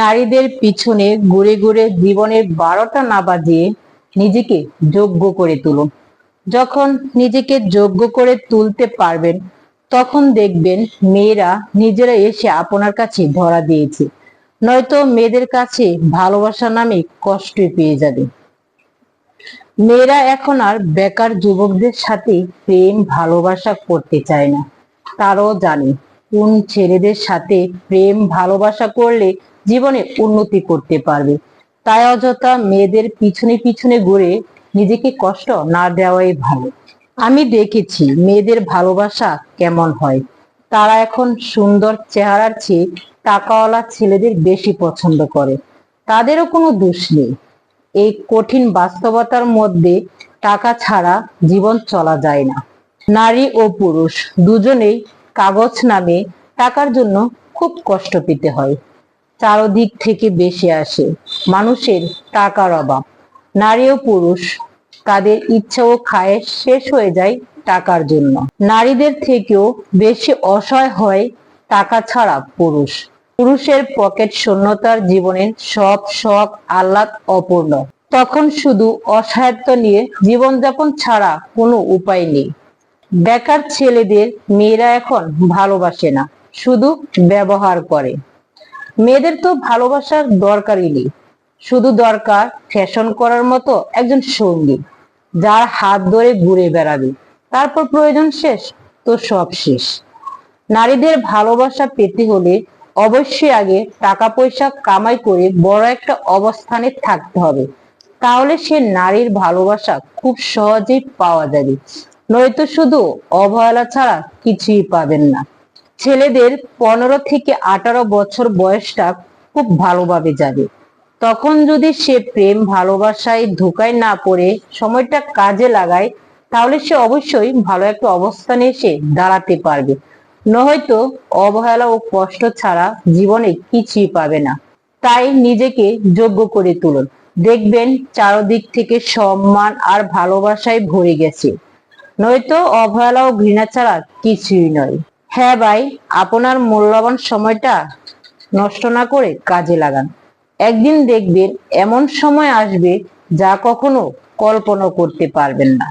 নারীদের পিছনে ঘুরে ঘুরে জীবনের বারোটা না বাজিয়ে নিজেকে যোগ্য করে তুলুন যখন নিজেকে যোগ্য করে তুলতে পারবেন, তখন দেখবেন মেয়েরা নিজেরা এসে আপনার কাছে ধরা দিয়েছে। নয়তো মেয়েদের কাছে ভালোবাসা নামে কষ্টই পেয়ে যাবে। মেয়েরা এখন আর বেকার যুবকদের সাথে প্রেম, ভালোবাসা করতে চায় না। তারাও জানে, কোন ছেলেদের সাথে প্রেম, ভালোবাসা করলে জীবনে উন্নতি করতে পারবে। তাই অযথা মেয়েদের পিছনে পিছনে ঘুরে নিজেকে কষ্ট না দেওয়াই ভালো। আমি দেখেছি মেয়েদের ভালোবাসা কেমন হয়। তারা এখন সুন্দর চেহারার চেয়ে টাকাওয়ালা ছেলেদের বেশি পছন্দ করে। তাদেরও কোনো দোষ নেই। এই কঠিন বাস্তবতার মধ্যে টাকা ছাড়া জীবন চলা যায় না। নারী ও পুরুষ দুজনেই কাগজ নামে টাকার জন্য খুব কষ্ট পেতে হয়। চারদিক থেকে বেশি আসে। মানুষের টাকার অভাব। নারী ও পুরুষ, তাদের ইচ্ছা ও খায় শেষ হয়ে যায় টাকার জন্য। নারীদের থেকেও বেশি অসহায় হয় টাকা ছাড়া পুরুষ। পুরুষের পকেট শূন্যতার জীবনের সব শখ, আহ্লাদ অপূর্ণ। তখন শুধু অসহায়ত্ব নিয়ে জীবনযাপন ছাড়া কোনো উপায় নেই। বেকার ছেলেদের মেয়েরা এখন ভালোবাসে না, শুধু ব্যবহার করে। মেয়েদের তো ভালোবাসার দরকারই নেই। শুধু দরকার ফ্যাশন করার মতো একজন সঙ্গী, যার হাত ধরে ঘুরে বেড়াবে। তারপর প্রয়োজন শেষ তো সব শেষ। নারীদের ভালোবাসা পেতে হলে অবশ্যই আগে টাকা পয়সা কামাই করে বড় একটা অবস্থানে থাকতে হবে। তাহলে সে নারীর ভালোবাসা খুব সহজেই পাওয়া যাবে। নয়তো শুধু অবহেলা ছাড়া কিছুই পাবেন না। ছেলেদের পনেরো থেকে আঠারো বছর বয়সটা খুব ভালোভাবে যাবে। তখন যদি সে প্রেম, ভালোবাসায় ধোকায় না পড়ে, সময়টা কাজে লাগায়, তাহলে সে অবশ্যই ভালো একটা অবস্থানে এসে দাঁড়াতে পারবে। নয়তো অবহেলা ও কষ্ট ছাড়া জীবনে কিছুই পাবে না। তাই নিজেকে যোগ্য করে তুলুন। দেখবেন চারদিক থেকে সম্মান আর ভালোবাসায় ভরে গেছে। নয়তো অবহেলা ও ঘৃণা ছাড়া কিছুই নয়। হ্যাঁ ভাই, আপনার মূল্যবান সময়টা নষ্ট না করে কাজে লাগান। একদিন দেখবেন এমন সময় আসবে যা কখনো কল্পনা করতে পারবেন না।